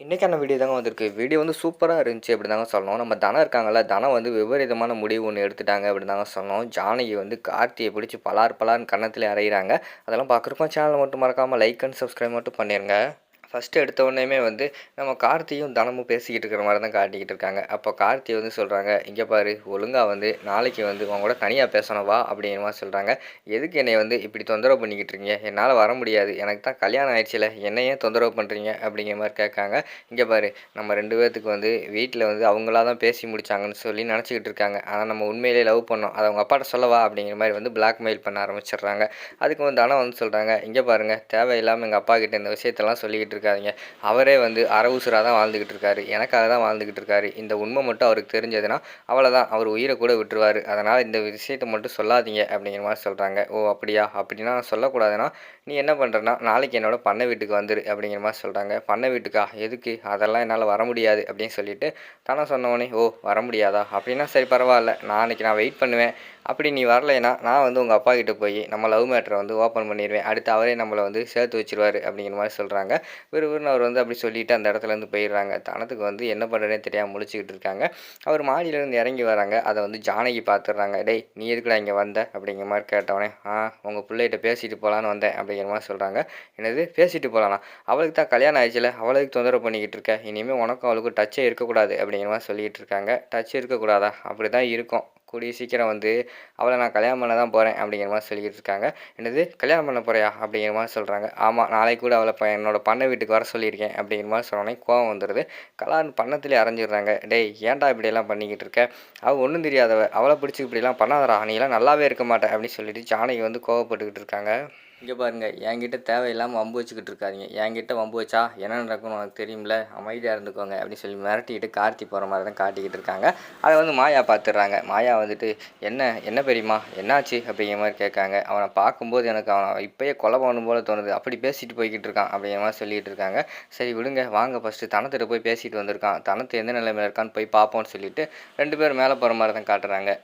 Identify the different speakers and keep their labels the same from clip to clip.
Speaker 1: இன்றைக்கான வீடியோ தாங்க வந்திருக்கு. வீடியோ வந்து சூப்பராக இருந்துச்சு அப்படி தாங்க சொல்லணும். நம்ம தனம் இருக்காங்கல்ல தனம் வந்து விபரீதமான முடிவு ஒன்று எடுத்துட்டாங்க அப்படி தாங்க சொல்லணும். ஜானகி வந்து கார்த்தியை பிடிச்சி பலார் பலார்னு கன்னத்தில் அறையிறாங்க. அதெல்லாம் பார்க்குறப்போ சேனலை மட்டும் மறக்காமல் லைக் அண்ட் சப்ஸ்கிரைப் மட்டும் பண்ணிடுங்க ஃபஸ்ட்டு எடுத்த உடனேமே வந்து நம்ம கார்த்தியும் தனமும் பேசிக்கிட்டு இருக்கிற மாதிரி தான் காட்டிக்கிட்டு இருக்காங்க. அப்போ கார்த்தி வந்து சொல்கிறாங்க இங்கே பாரு ஒழுங்காக வந்து நாளைக்கு வந்து உங்க கூட தனியாக பேசணும் வா அப்படிங்கிற மாதிரி சொல்கிறாங்க எதுக்கு என்னை வந்து இப்படி தொந்தரவு பண்ணிக்கிட்டு இருக்கீங்க? என்னால் வர முடியாது. எனக்கு தான் கல்யாணம் ஆயிடுச்சுல. என்னையே தொந்தரவு பண்ணுறீங்க அப்படிங்கிற மாதிரி கேட்காங்க. இங்கே பாரு நம்ம ரெண்டு பேர்த்துக்கு வந்து வீட்டில் வந்து அவங்களா தான் பேசி முடிச்சாங்கன்னு சொல்லி நினச்சிக்கிட்டு இருக்காங்க. ஆனால் நம்ம உண்மையிலே லவ் பண்ணோம். அதை அவங்க அப்பாட்ட சொல்லவா அப்படிங்கிற மாதிரி வந்து பிளாக்மெயில் பண்ண ஆரம்பிச்சிடுறாங்க. அதுக்கு வந்து தனம் வந்து சொல்கிறாங்க இங்கே பாருங்கள் தேவையில்லாமல் எங்கள் அப்பா கிட்ட இந்த விஷயத்தெல்லாம் சொல்லிக்கிட்டு இருக்காதிங்க. அவரே வந்து அறவுசுராக தான் வாழ்ந்துக்கிட்டு இருக்காரு. எனக்காக தான் வாழ்ந்துக்கிட்டு இருக்காரு. இந்த உண்மை மட்டும் அவருக்கு தெரிஞ்சதுன்னா அவ்வளோதான் அவர் உயிரை கூட விட்டுருவார். அதனால் இந்த விஷயத்தை மட்டும் சொல்லாதீங்க அப்படிங்கிற மாதிரி சொல்கிறாங்க ஓ அப்படியா? அப்படின்னா சொல்லக்கூடாதுன்னா நீ என்ன பண்ணுறனா நாளைக்கு என்னோட பண்ணை வீட்டுக்கு வந்துரு அப்படிங்கிற மாதிரி சொல்கிறாங்க பண்ணை வீட்டுக்கா? எதுக்கு? அதெல்லாம் என்னால் வர முடியாது அப்படின்னு சொல்லிட்டு தானே சொன்னவொடனே ஓ வர முடியாதா? அப்படின்னா சரி பரவாயில்ல. நாளைக்கு நான் வெயிட் பண்ணுவேன். அப்படி நீ வரலைன்னா நான் வந்து உங்கள் அப்பா கிட்டே போய் நம்ம லவ் மேட்ரை வந்து ஓப்பன் பண்ணிடுவேன் அடுத்து அவரே நம்மளை வந்து சேர்த்து வச்சிருவாரு அப்படிங்கிற மாதிரி சொல்கிறாங்க விறுவிறுன்னு அவர் வந்து அப்படி சொல்லிவிட்டு அந்த இடத்துல இருந்து போயிடுறாங்க. தனத்துக்கு வந்து என்ன பண்ணுறதுனே தெரியாமல் முழிச்சிக்கிட்டு இருக்காங்க. அவர் மாடியிலேருந்து இறங்கி வராங்க. அதை வந்து ஜானகி பார்த்துடுறாங்க டேய் நீ எதுக்குடா இங்கே வந்த? அப்படிங்கிற மாதிரி கேட்டவனே ஆ உங்கள் பிள்ளைகிட்ட பேசிட்டு போகலான்னு வந்தேன் அப்படி அப்படிங்கிற மாதிரி சொல்கிறாங்க என்னது? பேசிட்டு போகலாம் அவளுக்கு தான் கல்யாணம் ஆயிடுச்சுல. அவளுக்கு தொந்தரவு பண்ணிக்கிட்டு இருக்க? இனிமேல் உனக்கும் அவளுக்கும் டச்சே இருக்கக்கூடாது அப்படிங்கிற மாதிரி சொல்லிகிட்டு இருக்காங்க. டச் இருக்கக்கூடாதா? அப்படி தான் இருக்கும். கூடிய சீக்கிரம் வந்து அவளை நான் கல்யாணம் பண்ண தான் போகிறேன் அப்படிங்கிற மாதிரி சொல்லிக்கிட்டு இருக்காங்க. என்னது? கல்யாணம் பண்ண போறியா? அப்படிங்கிற மாதிரி சொல்கிறாங்க ஆமாம் நாளைக்கு கூட அவளை என்னோட பண்ணை வீட்டுக்கு வர சொல்லியிருக்கேன் அப்படிங்கிற மாதிரி சொன்னோடனே கோவம் வந்துடுது கலான்னு பண்ணத்துலேயே அரைஞ்சிடுறாங்க. டேய் ஏன்டா இப்படியெல்லாம் பண்ணிக்கிட்டு இருக்க? அவள் ஒன்றும் தெரியாதவ. அவளை பிடிச்சி இப்படிலாம் பண்ணாதடா. நீலாம் நல்லாவே இருக்க மாட்டேன் அப்படின்னு சொல்லிட்டு ஜானகி வந்து கோவப்பட்டுக்கிட்டு இருக்காங்க. இங்கே பாருங்கள் என்கிட்ட தேவையில்லாமல் வம்பு வச்சுக்கிட்டு இருக்காதிங்க. என்கிட்ட வம்பு வச்சா என்ன நடக்கும்னு உனக்கு தெரியும்ல? அமைதியாக இருந்துக்கோங்க அப்படின்னு சொல்லி மிரட்டிக்கிட்டு கார்த்தி போகிற மாதிரி தான் காட்டிக்கிட்டு இருக்காங்க. அதை வந்து மாயா பார்த்துடுறாங்க மாயா வந்துட்டு என்ன என்ன பெரியம்மா? என்னாச்சு? அப்படிங்கிற மாதிரி கேட்காங்க. அவனை பார்க்கும்போது எனக்கு அவனை இப்போயே கொலை பண்ணணும் போல தோணுது. அப்படி பேசிட்டு போய்கிட்டு இருக்கான் அப்படிங்கிற மாதிரி சொல்லிட்டு இருக்காங்க. சரி விடுங்க. வாங்க ஃபஸ்ட்டு தனத்திட்ட போய் பேசிட்டு வந்திருக்கான். தனத்து எந்த நிலைமையில் இருக்கான்னு போய் பார்ப்போம்னு சொல்லிட்டு ரெண்டு பேரும் மேலே போகிற மாதிரி தான் காட்டுறாங்க.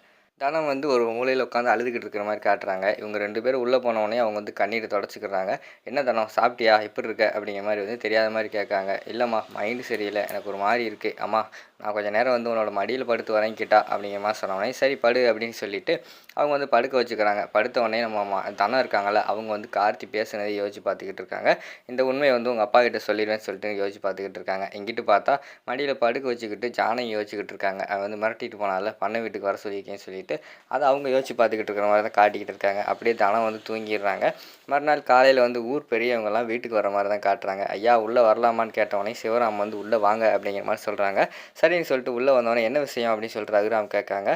Speaker 1: தனம் வந்து ஒரு மூலையில் உட்காந்து அழுதுகிட்டு இருக்கிற மாதிரி காட்டுறாங்க. இவங்க ரெண்டு பேரும் உள்ளே போனவொடனே அவங்க வந்து கண்ணீரை தொடச்சிக்கிறாங்க. என்ன தனம் சாப்பிட்டியா? எப்படி இருக்க? அப்படிங்கிற மாதிரி வந்து தெரியாத மாதிரி கேட்காங்க இல்லைம்மா மைண்டு சரியில்லை. எனக்கு ஒரு மாதிரி இருக்குது அம்மா நான் கொஞ்சம் நேரம் வந்து உன்னோட மடியில் படுத்து வரங்கிட்டா அப்படிங்கிற மாதிரி சொன்னோடனே சரி படு அப்படின்னு சொல்லிட்டு அவங்க வந்து படுக்க வச்சுக்கிறாங்க. படுத்த உடனே நம்ம தனம் இருக்காங்கள அவங்க வந்து கார்த்தி பேசுனதை யோசிச்சு பார்த்துக்கிட்டு இருக்காங்க. இந்த உண்மையை வந்து உங்கள் அப்பா கிட்ட சொல்லிடுவேன்னு சொல்லிட்டு யோசிச்சு பார்த்துக்கிட்டு இருக்காங்க. இங்கிட்டு பார்த்தா மடியில் படுக்க வச்சுக்கிட்டு ஜானகி யோசிச்சுக்கிட்டு இருக்காங்க. அவன் வந்து மிரட்டிட்டு போனால பண்ணை வீட்டுக்கு வர சொல்லியிருக்கேன்னு சொல்லிட்டு அதை அவங்க யோசிச்சு பார்த்துக்கிட்டு இருக்கிற மாதிரி தான் காட்டிக்கிட்டு இருக்காங்க. அப்படியே தனம் வந்து தூங்கிடுறாங்க. மறுநாள் காலையில் வந்து ஊர் பெரியவங்கெல்லாம் வீட்டுக்கு வர மாதிரி தான் காட்டுறாங்க. ஐயா உள்ளே வரலாமான்னு கேட்டவொடனே சிவராம் வந்து உள்ளே வாங்க அப்படிங்கிற மாதிரி சொல்கிறாங்க சரி சரின்னு சொல்லிட்டு உள்ளே வந்தோடனே என்ன விஷயம் அப்படின்னு சொல்லிட்டு ரகுராம் கேட்காங்க.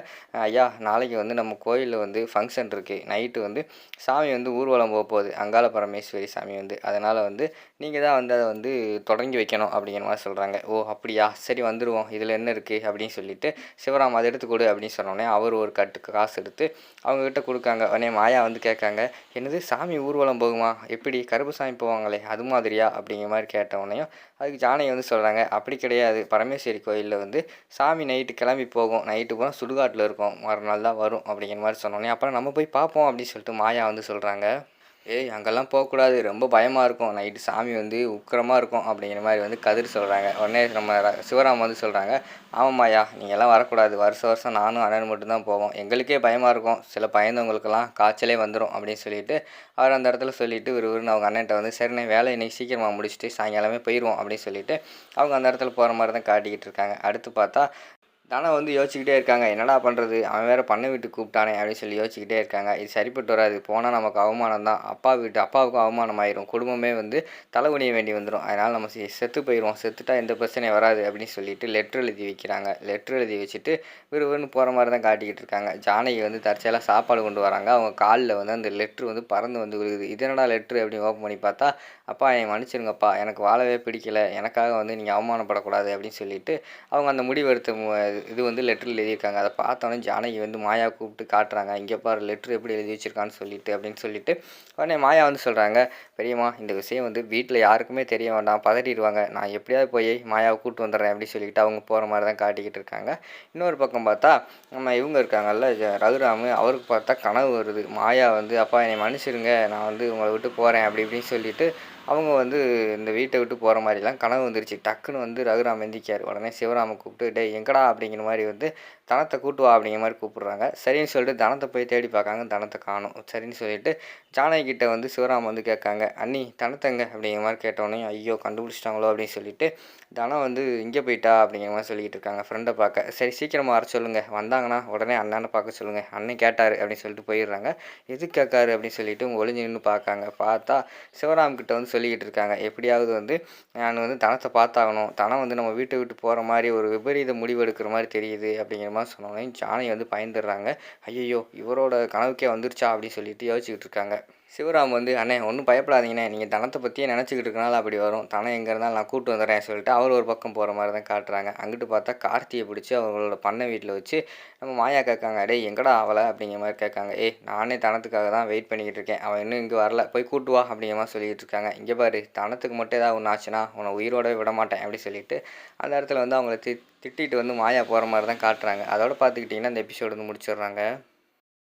Speaker 1: ஐயா நாளைக்கு வந்து நம்ம கோயிலில் வந்து ஃபங்க்ஷன் இருக்குது நைட்டு வந்து சாமி வந்து ஊர்வலம் போக போகுது. அங்காள பரமேஸ்வரி சாமி வந்து. அதனால் வந்து நீங்கள் தான் வந்து அதை வந்து தொடங்கி வைக்கணும் அப்படிங்கிற மாதிரி சொல்கிறாங்க ஓ அப்படியா? சரி வந்துடுவோம் இதில் என்ன இருக்குது அப்படின்னு சொல்லிட்டு சிவராம் அதை எடுத்து கொடு அப்படின்னு சொன்னோடனே அவர் ஒரு கட்டுக்கு காசு எடுத்து அவங்கக்கிட்ட கொடுக்காங்க. உடனே மாயா வந்து கேட்காங்க என்னது சாமி ஊர்வலம் போகுமா? எப்படி? கருப்பு சாமி போவாங்களே அது மாதிரியா? அப்படிங்கிற மாதிரி கேட்ட உடனேயும் அதுக்கு ஜானகி வந்து சொல்கிறாங்க அப்படி கிடையாது. பரமேஸ்வரி கோயிலில் வந்து சாமி நைட்டு கிளம்பி போகும். நைட்டு பூரா சுடுகாட்டில் இருக்கும். மறுநாள் தான் வரும். அப்படிங்கிற மாதிரி சொன்னோன்னே அப்புறம் நம்ம போய் பார்ப்போம் அப்படின்னு சொல்லிட்டு மாயா வந்து சொல்கிறாங்க ஏய் அங்கெல்லாம் போகக்கூடாது. ரொம்ப பயமாக இருக்கும். நைட்டு சாமி வந்து உக்கிரமாக இருக்கும் அப்படிங்கிற மாதிரி வந்து கதிர் சொல்கிறாங்க உடனே நம்ம சிவராம் வந்து சொல்கிறாங்க ஆமாம்மாயா நீங்கள்லாம் வரக்கூடாது. வருஷம் வருஷம் நானும் அண்ணன் மட்டும்தான் போவோம். எங்களுக்கே பயமாக இருக்கும். சில பயந்தவங்களுக்கெல்லாம் காய்ச்சலே வந்துடும் அப்படின்னு சொல்லிட்டு அவர் அந்த இடத்துல சொல்லிவிட்டு விறுவிறுன்னு அவங்க அண்ணன்ட்ட வந்து சரிண்ணே வேலை இன்னைக்கு சீக்கிரமாக முடிச்சுட்டு சாயங்காலமே போயிடுவோம் அப்படின்னு சொல்லிட்டு அவங்க அந்த இடத்துல போகிற மாதிரி தான் காட்டிக்கிட்டு இருக்காங்க. அடுத்து பார்த்தா தானே வந்து யோசிச்சுக்கிட்டே இருக்காங்க. என்னடா பண்ணுறது அவன் வேறு பண்ணை வீட்டுக்கு கூப்பிட்டானே அப்படின்னு சொல்லி யோசிச்சுக்கிட்டே இருக்காங்க. இது சரிப்பட்டு வராது. போனால் நமக்கு அவமானம் தான் அப்பா வீட்டு அப்பாவுக்கும் அவமானம் ஆயிரும் குடும்பமே வந்து தலைகுனிய வேண்டி வந்துடும் அதனால் நம்ம செ- செத்து போயிடுவோம் செத்துட்டா எந்த பிரச்சனையும் வராது அப்படின்னு சொல்லிட்டு லெட்ரு எழுதி வைக்கிறாங்க. லெட்ரு எழுதி வச்சுட்டு விறுவிறுன்னு போகிற மாதிரி தான் காட்டிக்கிட்டு இருக்காங்க. ஜானகி வந்து தற்செயலாக சாப்பாடு கொண்டு வராங்க. அவங்க காலில் வந்து அந்த லெட்ரு வந்து பறந்து வந்து விழுகுது. இது என்னடா லெட்ரு அப்படின்னு ஓப்பன் பண்ணி பார்த்தா அப்பா என் மன்னிச்சிருங்கப்பா. எனக்கு வாழவே பிடிக்கல. எனக்காக வந்து நீங்கள் அவமானப்படக்கூடாது அப்படின்னு சொல்லிட்டு அவங்க அந்த முடிவெடுத்த மு- இது வந்து லெட்டரில் எழுதியிருக்காங்க. அதை பார்த்தோன்னே ஜானகி வந்து மாயா கூப்பிட்டு காட்டுறாங்க. இங்கே பாரு லெட்ரு எப்படி எழுதி வச்சிருக்கான்னு சொல்லிட்டு அப்படின்னு சொல்லிட்டு உடனே மாயா வந்து சொல்கிறாங்க பெரியம்மா இந்த விஷயம் வந்து வீட்டில் யாருக்குமே தெரிய வேண்டாம். பதறிடுவாங்க. நான் எப்படியாவது போய் மாயாவை கூப்பிட்டு வந்துடுறேன் அப்படின்னு சொல்லிட்டு அவங்க போகிற மாதிரி தான் காட்டிக்கிட்டு இருக்காங்க. இன்னொரு பக்கம் பார்த்தா நம்ம இவங்க இருக்காங்கல்ல ஜ- ரகுராமு அவருக்கு பார்த்தா கனவு வருது. மாயா வந்து அப்பா என்னை மன்னிச்சிருங்க. நான் வந்து உங்களை விட்டு போகிறேன் அப்படி இப்படின்னு சொல்லிட்டு அவங்க வந்து இந்த வீட்டை விட்டு போகிற மாதிரிலாம் கனவு வந்துருச்சு. டக்குன்னு வந்து ரகுராம் எந்திக்கார் உடனே சிவராமை கூப்பிட்டு டே எங்கடா? அப்படிங்கிற மாதிரி வந்து தனத்தை கூட்டு வா அப்படிங்கிற மாதிரி கூப்பிட்றாங்க. சரின்னு சொல்லிட்டு தனத்தை போய் தேடி பார்க்காங்க தனத்தை காணும். சரின்னு சொல்லிட்டு ஜானகிட்ட வந்து சிவராம் வந்து கேட்காங்க அண்ணி தனத்தங்க அப்படிங்கிற மாதிரி கேட்டோன்னே ஐயோ கண்டுபிடிச்சிட்டாங்களோ? அப்படின்னு சொல்லிட்டு தனம் வந்து இங்கே போயிட்டா? அப்படிங்கிற மாதிரி சொல்லிட்டு இருக்காங்க ஃப்ரெண்டை பார்க்க. சரி சீக்கிரமாக வர சொல்லுங்கள் வந்தாங்கன்னா உடனே அண்ணனை பார்க்க சொல்லுங்கள் அண்ணன் கேட்டார் அப்படின்னு சொல்லிட்டு போயிடுறாங்க. எது கேட்காரு? அப்படின்னு சொல்லிட்டு ஒளிஞ்சு நின்று பார்க்காங்க. பார்த்தா சிவராம் கிட்ட வந்து சொல்லிக்கிட்டு இருக்காங்க எப்படியாவது வந்து நான் வந்து தனத்தை பார்த்தாகணும். தனம் வந்து நம்ம வீட்டை விட்டு போகிற மாதிரி ஒரு விபரீத முடிவு எடுக்கிற மாதிரி தெரியுது அப்படிங்கிற மாதிரி சொன்னோன்னே ஜானகி வந்து பயந்துடுறாங்க. ஐயோ இவரோட கனவுக்கே வந்துருச்சா அப்படின்னு சொல்லிட்டு யோசிச்சுக்கிட்டு இருக்காங்க சிவராம் வந்து அண்ணே ஒன்றும் பயப்படாதீங்கண்ணே. நீங்கள் தனத்தை பற்றியே நினச்சிக்கிட்டு இருக்கனால அப்படி வரும். தனம் எங்கே இருந்தாலும் நான் கூட்டு வந்துடுறேன் சொல்லிட்டு அவர் ஒரு பக்கம் போகிற மாதிரி தான் காட்டுறாங்க. அங்கிட்டு பார்த்தா கார்த்தியை பிடிச்சி அவங்களோட பண்ணை வீட்டில் வச்சு நம்ம மாயா கேட்காங்க. டேய் எங்கடா அவளை? அப்படிங்கிற மாதிரி கேட்காங்க. ஏய் நானே தனத்துக்காக தான் வெயிட் பண்ணிக்கிட்டு இருக்கேன். அவன் இன்னும் இங்கே வரல. போய் கூட்டு வா அப்படிங்கிற மாதிரி சொல்லிட்டு இருக்காங்க. இங்கே பாரு தனத்துக்கு மட்டும் ஏதாவது ஒன்று ஆச்சுன்னா உன்னை உயிரோடவே விட மாட்டேன் அப்படி சொல்லிட்டு அந்த இடத்துல வந்து அவங்கள தி திட்டிட்டு வந்து மாயா போகிற மாதிரி தான் காட்டுறாங்க. அதோட பார்த்துக்கிட்டிங்கன்னா இந்த எபிசோடு வந்து முடிச்சிடுறாங்க.